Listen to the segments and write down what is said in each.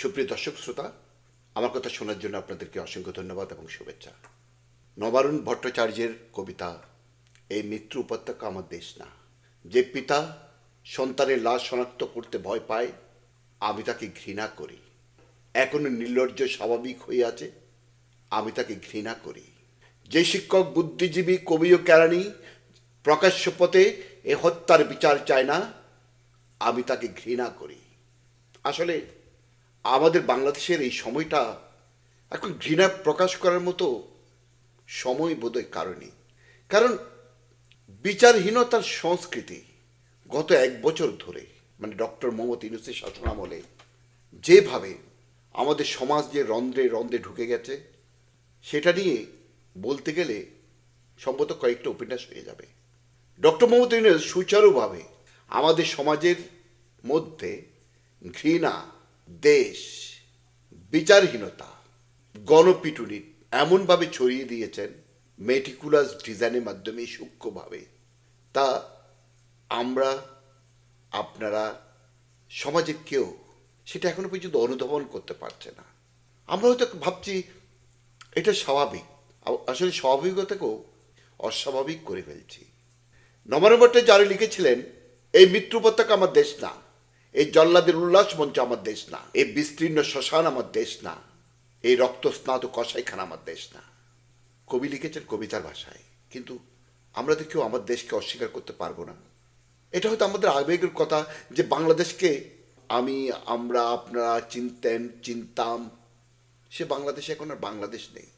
সুপ্রিয় দর্শক, শ্রোতা, আমার কথা শোনার জন্য আপনাদেরকে অসংখ্য ধন্যবাদ এবং শুভেচ্ছা। নবারুণ ভট্টাচার্যের কবিতা, এই মৃত্যু উপত্যকা আমার দেশ না। যে পিতা সন্তানের লাশ শনাক্ত করতে ভয় পায়, আমি তাকে ঘৃণা করি। এখনও নির্লজ্জ, স্বাভাবিক হয়ে আছে, আমি তাকে ঘৃণা করি। যে শিক্ষক, বুদ্ধিজীবী, কবি ও কেরানি প্রকাশ্য পথে এ হত্যার বিচার চায় না, আমি তাকে ঘৃণা করি। আসলে আমাদের বাংলাদেশের এই সময়টা এখন ঘৃণা প্রকাশ করার মতো সময় বোধহয় কারণে কারণ বিচারহীনতার সংস্কৃতি গত এক বছর ধরে মানে ডক্টর মোহাম্মদ ইউনুসের শাসনামলে যেভাবে আমাদের সমাজ যে রন্ধ্রে রন্ধ্রে ঢুকে গেছে, সেটা নিয়ে বলতে গেলে সম্ভবত কয়েকটা উপন্যাস হয়ে যাবে। ডক্টর মোহাম্মদ ইউনুস সুচারুভাবে আমাদের সমাজের মধ্যে ঘৃণা দেশ, বিচারহীনতা, গণপিটুনি এমনভাবে ছড়িয়ে দিয়েছেন মেটিকুলাস ডিজাইনের মাধ্যমে সূক্ষ্মভাবে, তা আমরা, আপনারা, সমাজের কেউ সেটা এখনও পর্যন্ত অনুধাবন করতে পারছে না। আমরা হয়তো ভাবছি এটা স্বাভাবিক। আসলে স্বাভাবিকতাকেও অস্বাভাবিক করে ফেলছি। নবান্ন যারা লিখেছিলেন, এই মৃত্যু উপত্যকা আমার দেশ না। এই জল্লাদের উল্লাস মঞ্চ আমার দেশ না, এই বিস্তীর্ণ শ্মশান আমার দেশ না, এই রক্তস্নাত কষাইখানা আমার দেশ না। কবি লিখেছেন কবিতার ভাষায়, কিন্তু আমরা তো কেউ আমার দেশকে অস্বীকার করতে পারব না। এটা হয়তো আমাদের আবেগের কথা যে বাংলাদেশকে আমি, আমরা, আপনারা চিনতেন, চিনতাম, সে বাংলাদেশে এখন আর বাংলাদেশ নেই।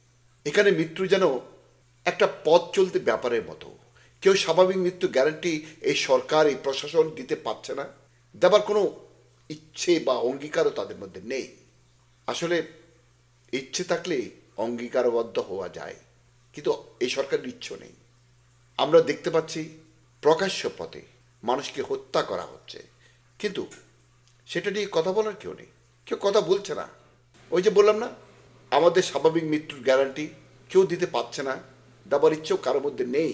এখানে মৃত্যু যেন একটা পথ চলতে ব্যাপারের মতো। কেউ স্বাভাবিক মৃত্যু গ্যারান্টি এই সরকার, এই প্রশাসন দিতে পারছে না। দেবার কোনো ইচ্ছে বা অঙ্গীকারও তাদের মধ্যে নেই। আসলে ইচ্ছে থাকলে অঙ্গীকারবদ্ধ হওয়া যায়, কিন্তু এই সরকারের ইচ্ছে নেই। আমরা দেখতে পাচ্ছি প্রকাশ্য পথে মানুষকে হত্যা করা হচ্ছে, কিন্তু সেটা নিয়ে কথা বলার কেউ নেই, কেউ কথা বলছে না। ওই যে বললাম না, আমাদের স্বাভাবিক মৃত্যুর গ্যারান্টি কেউ দিতে পারছে না, দেবার ইচ্ছেও কারোর মধ্যে নেই।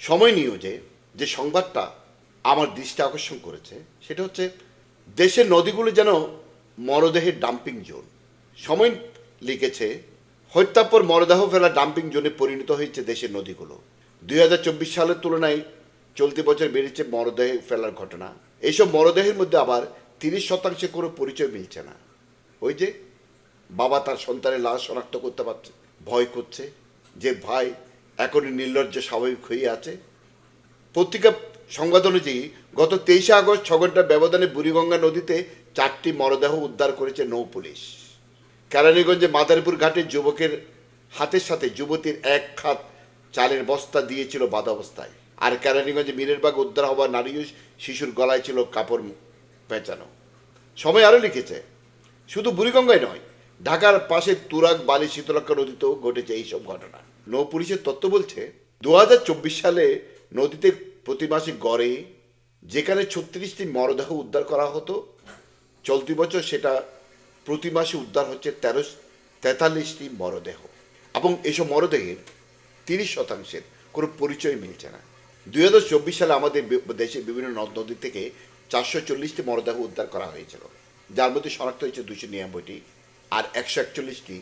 সময় নিয়েও যে যে সংবাদটা আমার দৃষ্টি আকর্ষণ করেছে, সেটা হচ্ছে দেশের নদীগুলো যেন মরদেহের ডাম্পিং জোন সময় লিখেছে, হত্যার পর মরদেহ ফেলা ডাম্পিং জোনে পরিণত হয়েছে দেশের নদীগুলো। দুই হাজার চব্বিশ সালের তুলনায় চলতি বছর বেড়েছে মরদেহ ফেলার ঘটনা। এইসব মরদেহের মধ্যে আবার তিরিশ শতাংশে কোনো পরিচয় মিলছে না। ওই যে বাবা তার সন্তানের লাশ শনাক্ত করতে পারছে, ভয় করছে, যে ভাই এখনই নির্লজ্জ, স্বাভাবিক হয়ে আছে। পত্রিকা সংবাদ অনুযায়ী, গত তেইশে আগস্ট ছ ঘণ্টা ব্যবধানে বুড়িগঙ্গা নদীতে চারটি মরদেহ উদ্ধার করেছে নৌ পুলিশ। কেরানীগঞ্জে মাদারীপুর ঘাটে যুবকের হাতের সাথে যুবতীর এক খাত চালের বস্তা দিয়েছিল বাদ অবস্থায় আর কেরানীগঞ্জে মীরেরবাগ উদ্ধার হওয়া নারী শিশুর গলায় ছিল কাপড় পেঁচানো। সময় আরও লিখেছে, শুধু বুড়িগঙ্গায় নয়, ঢাকার পাশে তুরাগ, বালি শীতলক্ষা নদীতেও ঘটেছে এইসব ঘটনা। নৌ পুলিশের তত্ত্ব বলছে, দু হাজার চব্বিশ সালে নদীতে প্রতি মাসে গড়ে যেখানে ছত্রিশটি মরদেহ উদ্ধার করা হতো, চলতি বছর সেটা প্রতি মাসে উদ্ধার হচ্ছে তেরো, তেতাল্লিশটি মরদেহ। এবং এসব মরদেহের তিরিশ শতাংশের কোনো পরিচয় মিলছে না। দুই হাজার চব্বিশ সালে আমাদের দেশের বিভিন্ন নদ, নদী থেকে চারশো চল্লিশটি মরদেহ উদ্ধার করা হয়েছিল। যার মধ্যে শনাক্ত হয়েছে দুশো নিরানব্বইটি আর একশো একচল্লিশটি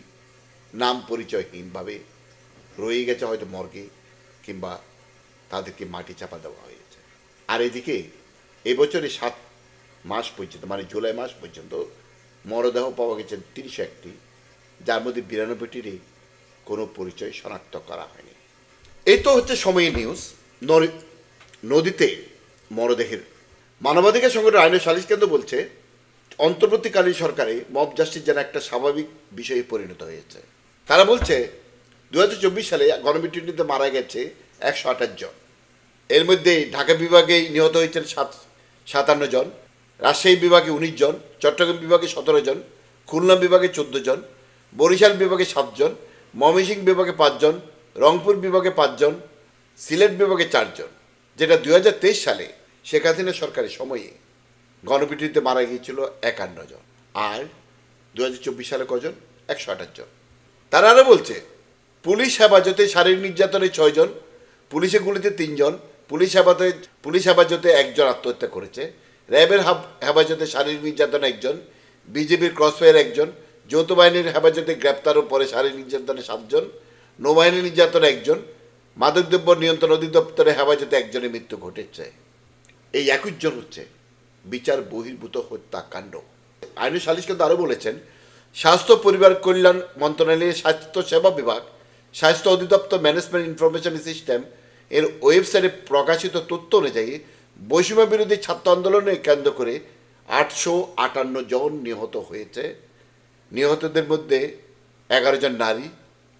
নাম পরিচয়হীনভাবে রয়ে গেছে হয়তো মর্গে কিংবা তাদেরকে মাটি চাপা দেওয়া হয়েছে। আর এদিকে এবছরে সাত মাস পর্যন্ত মানে জুলাই মাস পর্যন্ত মরদেহ পাওয়া গেছে তিরিশ একটি, যার মধ্যে বিরানব্বইটিরই কোনো পরিচয় শনাক্ত করা হয়নি। এই তো হচ্ছে সময় নিউজ নদীতে মরদেহের মানবাধিকার সংগঠন আইন ও সালিশ কেন্দ্র বলছে, অন্তর্বর্তীকালীন সরকারে মব জাস্টিস যেন একটা স্বাভাবিক বিষয়ে পরিণত হয়েছে। তারা বলছে দু হাজার চব্বিশ সালে গণবিটুনিতে মারা গেছে একশো আঠাশ জন। এর মধ্যে ঢাকা বিভাগে নিহত হয়েছেন সাত, সাতান্ন জন, রাজশাহী বিভাগে উনিশ জন, চট্টগ্রাম বিভাগে সতেরো জন, খুলনা বিভাগে চোদ্দ জন, বরিশাল বিভাগে সাতজন ময়মনসিংহ বিভাগে পাঁচজন রংপুর বিভাগে পাঁচজন সিলেট বিভাগে চারজন যেটা দু হাজার তেইশ সালে শেখ হাসিনা সরকারের সময়ে গণপিটিতে মারা গিয়েছিল একান্ন জন। আর দু হাজার চব্বিশ সালে কজন? একশো আঠাশ জন। তারা আরও বলছে, পুলিশ হেফাজতে শারীরিক নির্যাতনে ছয়জন পুলিশের গুলিতে তিনজন, পুলিশ হেফাজতে পুলিশ হেফাজতে একজন আত্মহত্যা করেছে, র্যাবের হেফাজতে শারীরিক নির্যাতন একজন বিজেপির ক্রসফায়ার একজন, যৌথ বাহিনীর হেফাজতে গ্রেপ্তার ও পরে শারীরিক নির্যাতনে সাতজন নৌবাহিনী নির্যাতন একজন, মাদকদ্রব্য নিয়ন্ত্রণ অধিদপ্তরে হেফাজতে একজনের মৃত্যু ঘটেছে। এই একজন হচ্ছে বিচার বহির্ভূত হত্যাকাণ্ড। আইন সালিশ কিন্তু আরও বলেছেন, স্বাস্থ্য, পরিবার কল্যাণ মন্ত্রণালয়ের স্বাস্থ্য সেবা বিভাগ স্বাস্থ্য অধিদপ্তর ম্যানেজমেন্ট ইনফরমেশন সিস্টেম এর ওয়েবসাইটে প্রকাশিত তথ্য অনুযায়ী বৈষম্য বিরোধী ছাত্র আন্দোলনে কেন্দ্র করে আটশো আটান্ন জন নিহত হয়েছে। নিহতদের মধ্যে এগারো জন নারী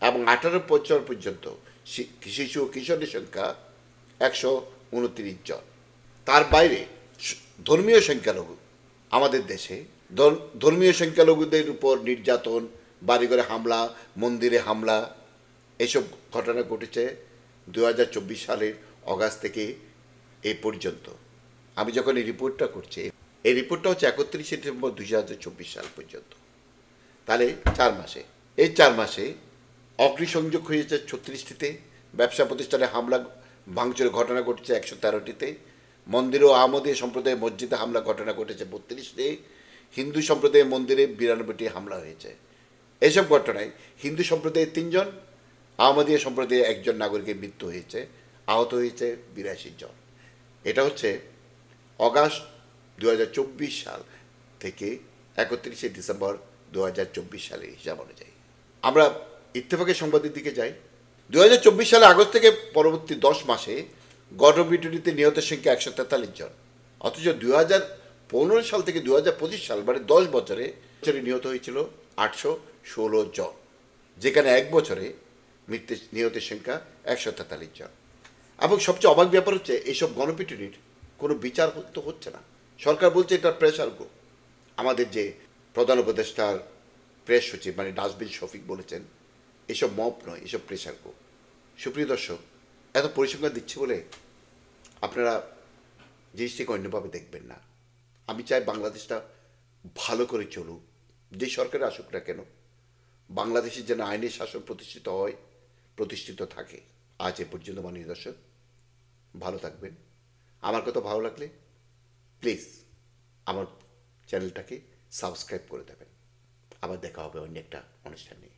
এবং আঠারো বছর পর্যন্ত শিশু ও কিশোরের সংখ্যা একশো উনত্রিশ জন। তার বাইরে ধর্মীয় সংখ্যালঘু আমাদের দেশে ধর- ধর্মীয় সংখ্যালঘুদের উপর নির্যাতন, বাড়িঘরে হামলা, মন্দিরে হামলা এসব ঘটনা ঘটেছে দু হাজার চব্বিশ সালের অগাস্ট থেকে এ পর্যন্ত। আমি যখন এই রিপোর্টটা করছি, এই রিপোর্টটা হচ্ছে একত্রিশে ডিসেম্বর দুই হাজার চব্বিশ সাল পর্যন্ত। তাহলে চার মাসে, এই চার মাসে অগ্নিসংযোগ হয়েছে ছত্রিশটিতে, ব্যবসা প্রতিষ্ঠানে হামলা, ভাঙচুরের ঘটনা ঘটেছে একশো তেরোটিতে, মন্দির ও আহমদীয় সম্প্রদায়ের মসজিদে হামলা ঘটনা ঘটেছে বত্রিশটি হিন্দু সম্প্রদায়ের মন্দিরে বিরানব্বইটি হামলা হয়েছে। এসব ঘটনায় হিন্দু সম্প্রদায়ের তিনজন আহমদীয় সম্প্রদায়ের একজন নাগরিকের মৃত্যু হয়েছে, আহত হয়েছে বিরাশি জন। এটা হচ্ছে অগাস্ট দু হাজার চব্বিশ সাল থেকে একত্রিশে ডিসেম্বর দু হাজার চব্বিশ সালের হিসাব অনুযায়ী। আমরা ইত্তেফাকের সংবাদের দিকে যাই। দু হাজার চব্বিশ সালে আগস্ট থেকে পরবর্তী দশ মাসে গণবিটুরিতে নিহতের সংখ্যা একশো তেতাল্লিশ জন। অথচ দু হাজার পনেরো সাল থেকে দু হাজার পঁচিশ সাল মানে দশ বছরে নিহত হয়েছিল আটশো ষোলো জন, যেখানে এক বছরে নিহতের সংখ্যা একশো তেতাল্লিশ জন। এবং সবচেয়ে অবাক ব্যাপার হচ্ছে, এইসব গণপিটুনির কোনো বিচার তো হচ্ছে না। সরকার বলছে এটা প্রেশার গ্রুপ আমাদের যে প্রধান উপদেষ্টার প্রেস সচিব মানে ডাস্টবিন শফিক বলেছেন, এসব মপ নয়, এসব প্রেশার গ্রুপ সুপ্রিয় দর্শক, এত পরিসংখ্যান দিচ্ছে বলে আপনারা জিনিসটিকে অন্যভাবে দেখবেন না। আমি চাই বাংলাদেশটা ভালো করে চলুক। যে সরকারে আসুক না কেন, বাংলাদেশের যেন আইনের শাসন প্রতিষ্ঠিত হয় প্রতিষ্ঠিত থাকে। আজ এ পর্যন্ত, মাননীয় দর্শক, ভালো থাকবেন। আমার কথা ভালো লাগলে প্লিজ আমার চ্যানেলটাকে সাবস্ক্রাইব করে দেবেন। আবার দেখা হবে অন্য একটা অনুষ্ঠান। নিয়ে